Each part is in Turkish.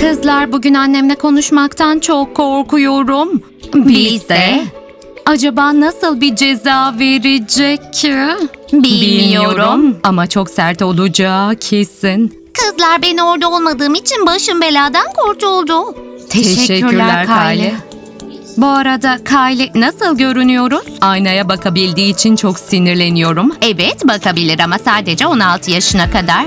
Kızlar bugün annemle konuşmaktan çok korkuyorum. Biz de. Acaba nasıl bir ceza verecek? Bilmiyorum. ama çok sert olacağı kesin. Kızlar ben orada olmadığım için başım beladan kurtuldu. Teşekkürler Kylie. Bu arada Kylie nasıl görünüyoruz? Aynaya bakabildiği için çok sinirleniyorum. Evet bakabilir ama sadece 16 yaşına kadar.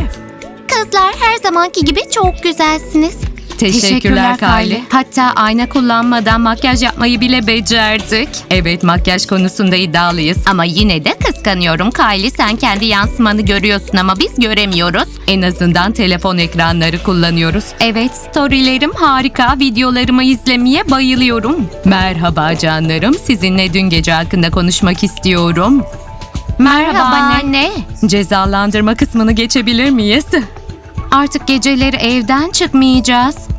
Kızlar her zamanki gibi çok güzelsiniz. Teşekkürler Kylie. Hatta ayna kullanmadan makyaj yapmayı bile becerdik. Evet makyaj konusunda iddialıyız. Ama yine de kıskanıyorum Kylie sen kendi yansımanı görüyorsun ama biz göremiyoruz. En azından telefon ekranları kullanıyoruz. Evet, storylerim harika. Videolarımı izlemeye bayılıyorum. Merhaba canlarım. Sizinle dün gece hakkında konuşmak istiyorum. Merhaba, anne. Cezalandırma kısmını geçebilir miyiz? Artık geceleri evden çıkmayacağız.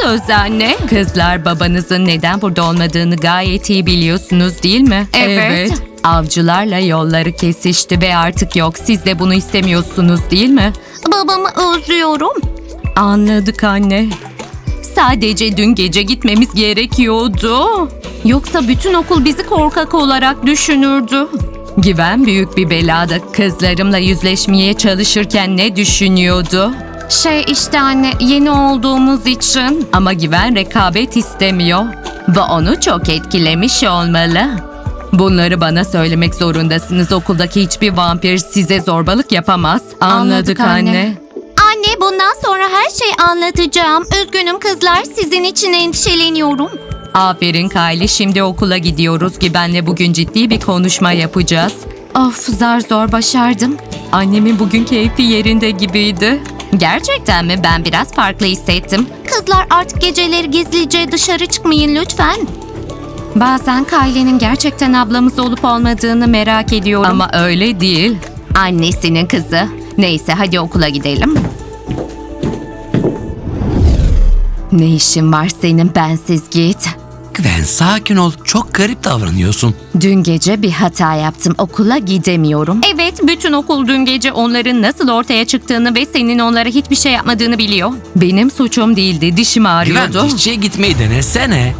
Söz anne. Kızlar babanızın neden burada olmadığını gayet iyi biliyorsunuz değil mi? Evet. Avcılarla yolları kesişti ve artık yok. Siz de bunu istemiyorsunuz değil mi? Babamı özlüyorum. Anladık anne. Sadece dün gece gitmemiz gerekiyordu. Yoksa bütün okul bizi korkak olarak düşünürdü. Güven büyük bir belada. Kızlarımla yüzleşmeye çalışırken ne düşünüyordu? Şey işte anne yeni olduğumuz için. Ama Güven rekabet istemiyor. Ve onu çok etkilemiş olmalı. Bunları bana söylemek zorundasınız. Okuldaki hiçbir vampir size zorbalık yapamaz. Anladık, Anladık anne. anne. Anne bundan sonra her şeyi anlatacağım. Üzgünüm kızlar sizin için endişeleniyorum. Aferin Kylie. Şimdi okula gidiyoruz ki benle bugün ciddi bir konuşma yapacağız. Of zar zor başardım. Annemin bugün keyfi yerinde gibiydi. Gerçekten mi? Ben biraz farklı hissettim. Kızlar artık geceleri gizlice dışarı çıkmayın lütfen. Bazen Kylie'nin gerçekten ablamız olup olmadığını merak ediyorum. Ama öyle değil. Annesinin kızı. Neyse hadi okula gidelim. Ne işin var senin bensiz git. Gwen sakin ol. Çok garip davranıyorsun. Dün gece bir hata yaptım. Okula gidemiyorum. Evet, bütün okul dün gece onların nasıl ortaya çıktığını ve senin onlara hiçbir şey yapmadığını biliyor. Benim suçum değildi. Dişim Gwen ağrıyordu. işçiye gitmeyi denesene.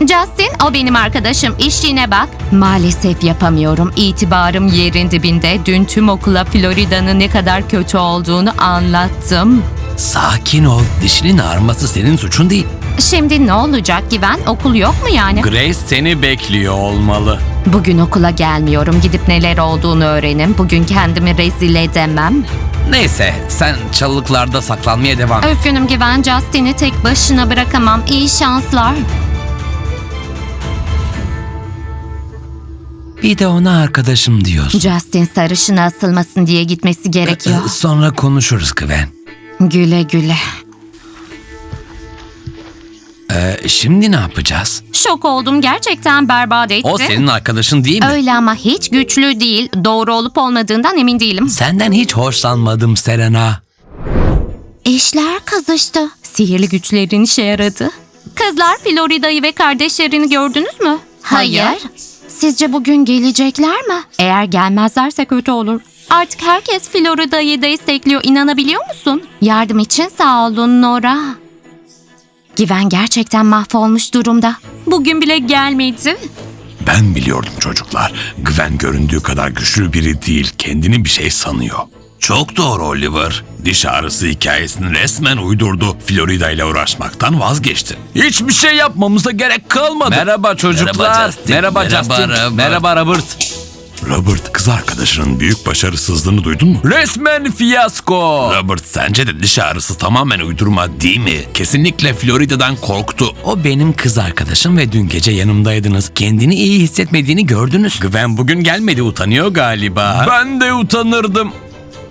Justin o benim arkadaşım. İşine bak. Maalesef yapamıyorum. İtibarım yerin dibinde. Dün tüm okula Florida'nın ne kadar kötü olduğunu anlattım. Sakin ol. Dişinin ağrıması senin suçun değil. Şimdi ne olacak Güven? Okul yok mu yani? Grace seni bekliyor olmalı. Bugün okula gelmiyorum. Gidip neler olduğunu öğrenin. Bugün kendimi rezil edemem. Neyse sen çalılıklarda saklanmaya devam et. Güven. Justin'i tek başına bırakamam. İyi şanslar. Bir de ona arkadaşım diyorsun. Justin sarışına asılmasın diye gitmesi gerekiyor. Ee, Sonra konuşuruz Gwen. güle güle. Ee, şimdi ne yapacağız? Şok oldum. Gerçekten berbat etti. O senin arkadaşın değil mi? Öyle ama hiç güçlü değil. Doğru olup olmadığından emin değilim. Senden hiç hoşlanmadım Serena. İşler kızıştı. Sihirli güçlerin işe yaradı. Kızlar Florida'yı ve kardeşlerini gördünüz mü? Hayır. Sizce bugün gelecekler mi? Eğer gelmezlerse kötü olur. Artık herkes Florida'yı destekliyor. İnanabiliyor musun? Yardım için sağ olun Nora. Güven gerçekten mahvolmuş durumda. Bugün bile gelmedi. Ben biliyordum çocuklar. Gwen göründüğü kadar güçlü biri değil. Kendini bir şey sanıyor. Çok doğru Oliver. Diş ağrısı hikayesini resmen uydurdu. Florida ile uğraşmaktan vazgeçti. Hiçbir şey yapmamıza gerek kalmadı. Merhaba çocuklar. Merhaba Justin. Merhaba, Merhaba Justin. Robert. Merhaba Robert. Robert kız arkadaşının büyük başarısızlığını duydun mu? Resmen fiyasko. Robert sence de diş ağrısı tamamen uydurma değil mi? Kesinlikle Florida'dan korktu. O benim kız arkadaşım ve dün gece yanımdaydınız. Kendini iyi hissetmediğini gördünüz. Gwen bugün gelmedi utanıyor galiba. Ben de utanırdım.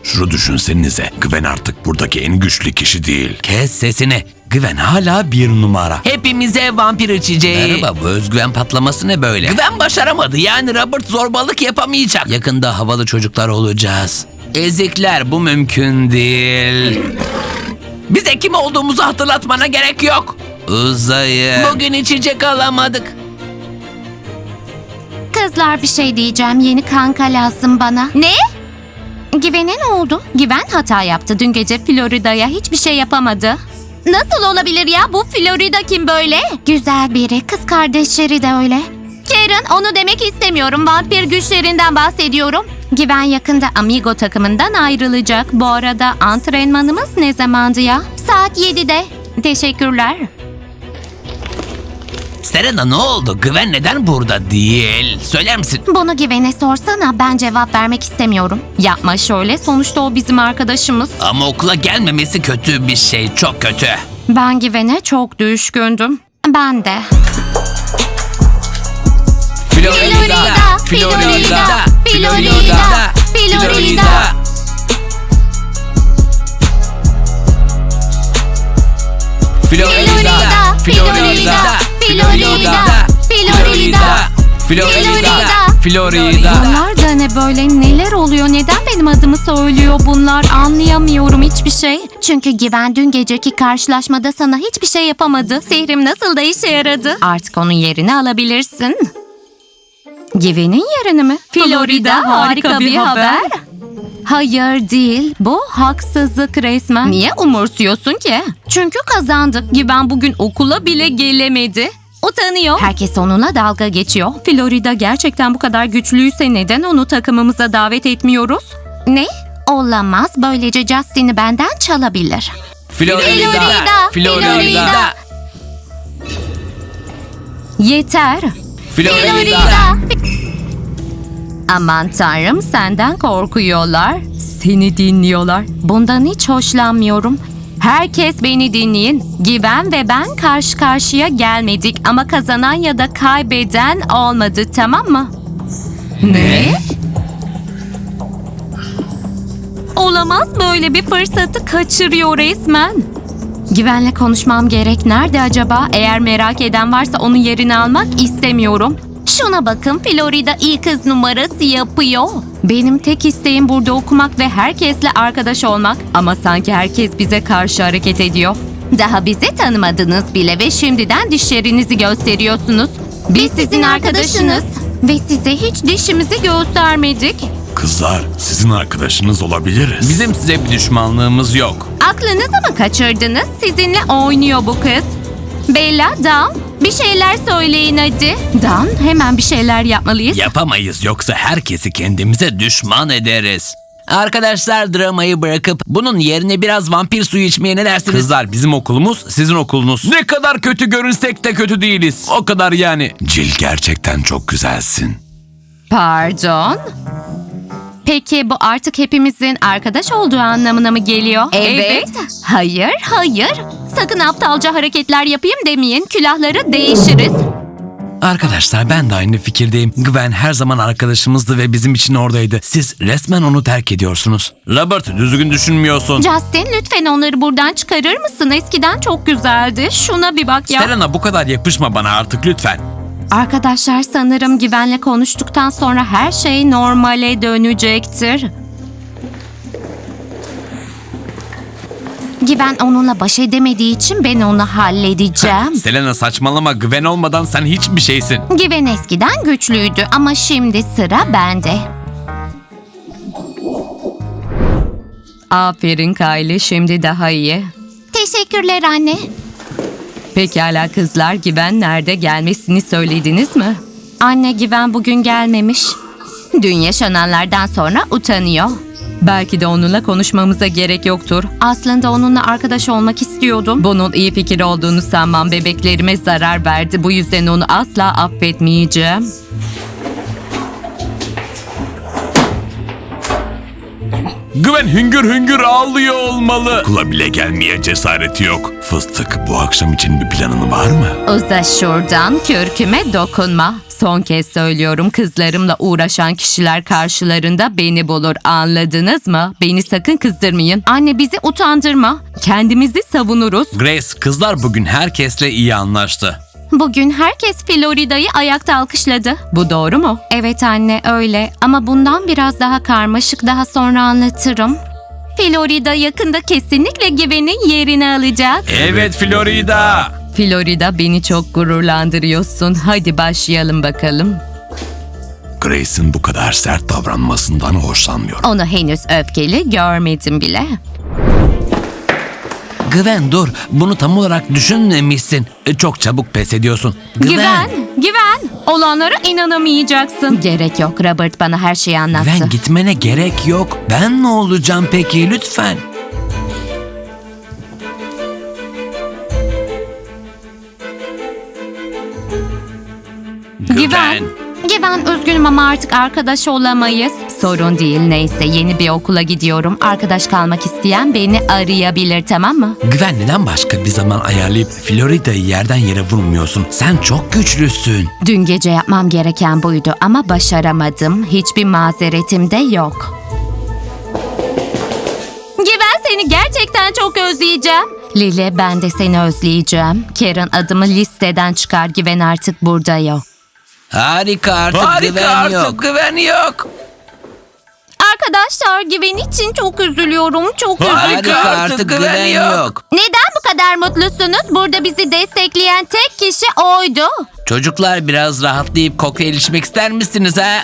Şunu düşünsenize. Gwen artık buradaki en güçlü kişi değil. Kes sesini. Güven hala bir numara. Hepimize vampir içeceği. Merhaba bu özgüven patlaması ne böyle? Güven başaramadı yani Robert zorbalık yapamayacak. Yakında havalı çocuklar olacağız. Ezikler bu mümkün değil. Bize kim olduğumuzu hatırlatmana gerek yok. Uzayı. Bugün içecek alamadık. Kızlar bir şey diyeceğim. Yeni kanka lazım bana. Ne? Güven'e ne oldu? Güven hata yaptı. Dün gece Florida'ya hiçbir şey yapamadı. Nasıl olabilir ya? Bu Florida kim böyle? Güzel biri. Kız kardeşleri de öyle. Karen onu demek istemiyorum. Vampir güçlerinden bahsediyorum. Güven yakında Amigo takımından ayrılacak. Bu arada antrenmanımız ne zamandı ya? Saat 7'de. Teşekkürler. Serena ne oldu? Güven neden burada değil? Söyler misin? Bunu Güven'e sorsana. Ben cevap vermek istemiyorum. Yapma şöyle sonuçta o bizim arkadaşımız. Ama okula gelmemesi kötü bir şey. Çok kötü. Ben Güven'e çok düşkündüm. Ben de. Florida, Florida, Florida, Florida. Florida, Florida, Florida, Florida, Florida, Florida. Bunlar da ne böyle neler oluyor neden benim adımı söylüyor bunlar anlayamıyorum hiçbir şey. Çünkü Güven dün geceki karşılaşmada sana hiçbir şey yapamadı. Sihrim nasıl da işe yaradı. Artık onun yerini alabilirsin. Güven'in yerini mi? Florida harika bir haber. Hayır değil. Bu haksızlık resmen. Niye umursuyorsun ki? Çünkü kazandık. Güven bugün okula bile gelemedi. Utanıyor. Herkes onunla dalga geçiyor. Florida gerçekten bu kadar güçlüyse neden onu takımımıza davet etmiyoruz? Ne? Olamaz. Böylece Justin'i benden çalabilir. Florida, Florida, Florida, Yeter. Florida. Aman tanrım senden korkuyorlar. Seni dinliyorlar. Bundan hiç hoşlanmıyorum. Herkes beni dinleyin. Güven ve ben karşı karşıya gelmedik ama kazanan ya da kaybeden olmadı tamam mı? Ne? Olamaz böyle bir fırsatı kaçırıyor resmen. Güvenle konuşmam gerek. Nerede acaba? Eğer merak eden varsa onun yerini almak istemiyorum. Şuna bakın Florida iyi kız numarası yapıyor. Benim tek isteğim burada okumak ve herkesle arkadaş olmak. Ama sanki herkes bize karşı hareket ediyor. Daha bizi tanımadınız bile ve şimdiden dişlerinizi gösteriyorsunuz. Biz sizin arkadaşınız ve size hiç dişimizi göstermedik. Kızlar sizin arkadaşınız olabiliriz. Bizim size bir düşmanlığımız yok. Aklınızı mı kaçırdınız? Sizinle oynuyor bu kız. Bella, Dan bir şeyler söyleyin hadi. Dan hemen bir şeyler yapmalıyız. Yapamayız yoksa herkesi kendimize düşman ederiz. Arkadaşlar dramayı bırakıp bunun yerine biraz vampir suyu içmeye ne dersiniz? Kızlar bizim okulumuz sizin okulunuz. Ne kadar kötü görünsek de kötü değiliz. O kadar yani. Cil gerçekten çok güzelsin. Pardon? Peki bu artık hepimizin arkadaş olduğu anlamına mı geliyor? Evet. Hayır, hayır. Sakın aptalca hareketler yapayım demeyin. Külahları değişiriz. Arkadaşlar ben de aynı fikirdeyim. Gwen her zaman arkadaşımızdı ve bizim için oradaydı. Siz resmen onu terk ediyorsunuz. Robert düzgün düşünmüyorsun. Justin lütfen onları buradan çıkarır mısın? Eskiden çok güzeldi. Şuna bir bak ya. Serena bu kadar yapışma bana artık lütfen. Arkadaşlar sanırım Güven'le konuştuktan sonra her şey normale dönecektir. Güven onunla baş edemediği için ben onu halledeceğim. Selena saçmalama Gwen olmadan sen hiçbir şeysin. Güven eskiden güçlüydü ama şimdi sıra bende. Aferin Kylie şimdi daha iyi. Teşekkürler anne. Pekala kızlar Güven nerede gelmesini söylediniz mi? Anne Güven bugün gelmemiş. Dün yaşananlardan sonra utanıyor. Belki de onunla konuşmamıza gerek yoktur. Aslında onunla arkadaş olmak istiyordum. Bunun iyi fikir olduğunu sanmam bebeklerime zarar verdi. Bu yüzden onu asla affetmeyeceğim. Gwen hüngür hüngür ağlıyor olmalı. Okula bile gelmeye cesareti yok. Fıstık bu akşam için bir planın var mı? Uza şuradan kürküme dokunma. Son kez söylüyorum kızlarımla uğraşan kişiler karşılarında beni bulur anladınız mı? Beni sakın kızdırmayın. Anne bizi utandırma. Kendimizi savunuruz. Grace kızlar bugün herkesle iyi anlaştı. Bugün herkes Florida'yı ayakta alkışladı. Bu doğru mu? Evet anne öyle ama bundan biraz daha karmaşık daha sonra anlatırım. Florida yakında kesinlikle Güven'in yerini alacak. Evet Florida. Florida beni çok gururlandırıyorsun. Hadi başlayalım bakalım. Grace'in bu kadar sert davranmasından hoşlanmıyorum. Onu henüz öfkeli görmedim bile. Güven dur. Bunu tam olarak düşünmemişsin. E, Çok çabuk pes ediyorsun. Güven, güven. Olanlara inanamayacaksın. Gerek yok Robert bana her şeyi anlattı. Güven gitmene gerek yok. Ben ne olacağım peki lütfen? Güven. Güven üzgünüm ama artık arkadaş olamayız. Sorun değil neyse yeni bir okula gidiyorum. Arkadaş kalmak isteyen beni arayabilir tamam mı? Güven neden başka bir zaman ayarlayıp Florida'yı yerden yere vurmuyorsun? Sen çok güçlüsün. Dün gece yapmam gereken buydu ama başaramadım. Hiçbir mazeretim de yok. Güven seni gerçekten çok özleyeceğim. Lili ben de seni özleyeceğim. Karen adımı listeden çıkar güven artık burada yok. Harika artık Harika güven artık yok. güven yok. Arkadaşlar güven için çok üzülüyorum. Çok Harika üzülüyorum. artık güven yok. Neden bu kadar mutlusunuz? Burada bizi destekleyen tek kişi oydu. Çocuklar biraz rahatlayıp kokteyl içmek ister misiniz ha?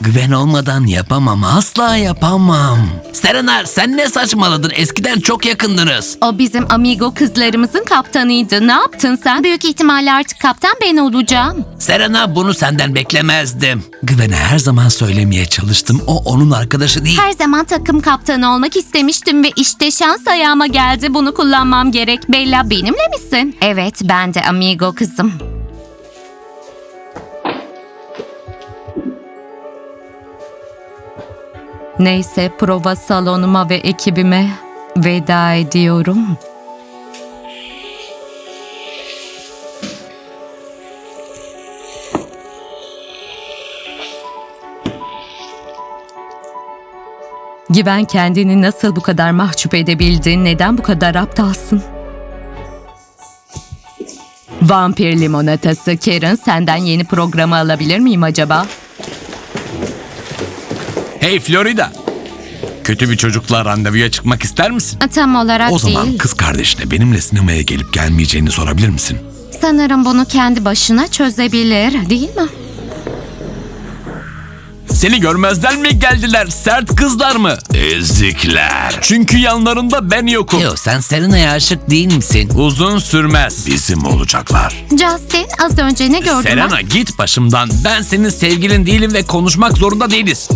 Güven olmadan yapamam, asla yapamam. Serena sen ne saçmaladın? Eskiden çok yakındınız. O bizim amigo kızlarımızın kaptanıydı. Ne yaptın sen? Büyük ihtimalle artık kaptan ben olacağım. Serena bunu senden beklemezdim. Güven'e her zaman söylemeye çalıştım. O onun arkadaşı değil. Her zaman takım kaptanı olmak istemiştim ve işte şans ayağıma geldi. Bunu kullanmam gerek. Bella benimle misin? Evet ben de amigo kızım. Neyse prova salonuma ve ekibime veda ediyorum. Güven kendini nasıl bu kadar mahcup edebildin? Neden bu kadar aptalsın? Vampir limonatası Karen senden yeni programı alabilir miyim acaba? Hey Florida. Kötü bir çocukla randevuya çıkmak ister misin? Tam olarak O zaman değil. kız kardeşine benimle sinemaya gelip gelmeyeceğini sorabilir misin? Sanırım bunu kendi başına çözebilir değil mi? Seni görmezden mi geldiler sert kızlar mı? Ezikler. Çünkü yanlarında ben yokum. Yo sen Serena'ya aşık değil misin? Uzun sürmez. Bizim olacaklar. Justin az önce ne gördün? Serena git başımdan. Ben senin sevgilin değilim ve konuşmak zorunda değiliz.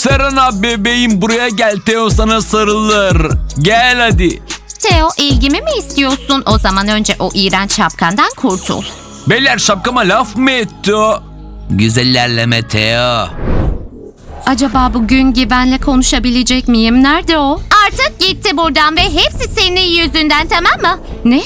Serena bebeğim buraya gel Teo sana sarılır. Gel hadi. Theo ilgimi mi istiyorsun? O zaman önce o iğrenç şapkandan kurtul. Beyler şapkama laf mı etti o? Güzellerleme Theo. Acaba bugün Given'le konuşabilecek miyim? Nerede o? Artık gitti buradan ve hepsi senin yüzünden tamam mı? Ne?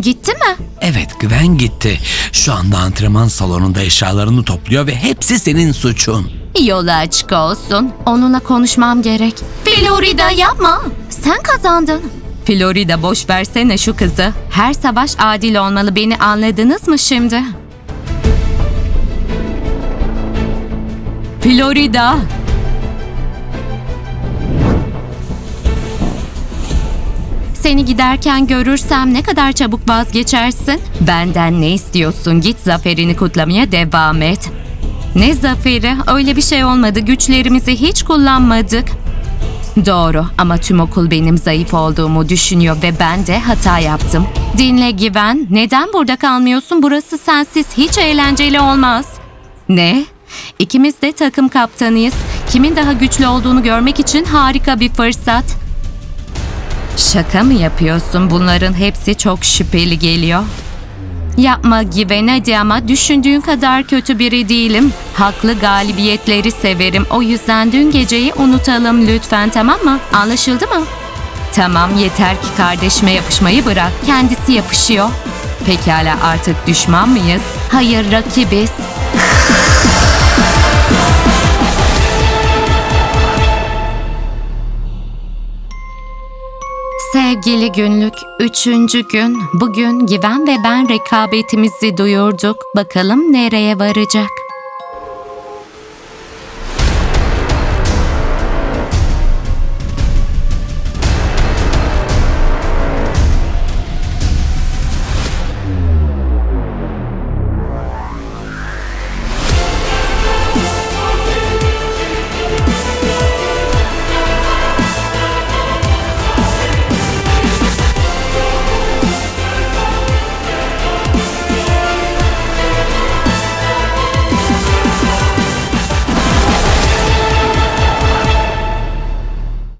Gitti mi? Evet Güven gitti. Şu anda antrenman salonunda eşyalarını topluyor ve hepsi senin suçun. Yolu açık olsun. Onunla konuşmam gerek. Florida yapma. Sen kazandın. Florida boş versene şu kızı. Her savaş adil olmalı. Beni anladınız mı şimdi? Florida. Seni giderken görürsem ne kadar çabuk vazgeçersin? Benden ne istiyorsun? Git zaferini kutlamaya devam et. Ne zaferi? Öyle bir şey olmadı. Güçlerimizi hiç kullanmadık. Doğru ama tüm okul benim zayıf olduğumu düşünüyor ve ben de hata yaptım. Dinle Güven, neden burada kalmıyorsun? Burası sensiz hiç eğlenceli olmaz. Ne? İkimiz de takım kaptanıyız. Kimin daha güçlü olduğunu görmek için harika bir fırsat. Şaka mı yapıyorsun? Bunların hepsi çok şüpheli geliyor. Yapma Güven hadi ama düşündüğün kadar kötü biri değilim. Haklı galibiyetleri severim. O yüzden dün geceyi unutalım lütfen tamam mı? Anlaşıldı mı? Tamam yeter ki kardeşime yapışmayı bırak. Kendisi yapışıyor. Pekala artık düşman mıyız? Hayır rakibiz. Sevgili günlük, üçüncü gün. Bugün Given ve ben rekabetimizi duyurduk. Bakalım nereye varacak?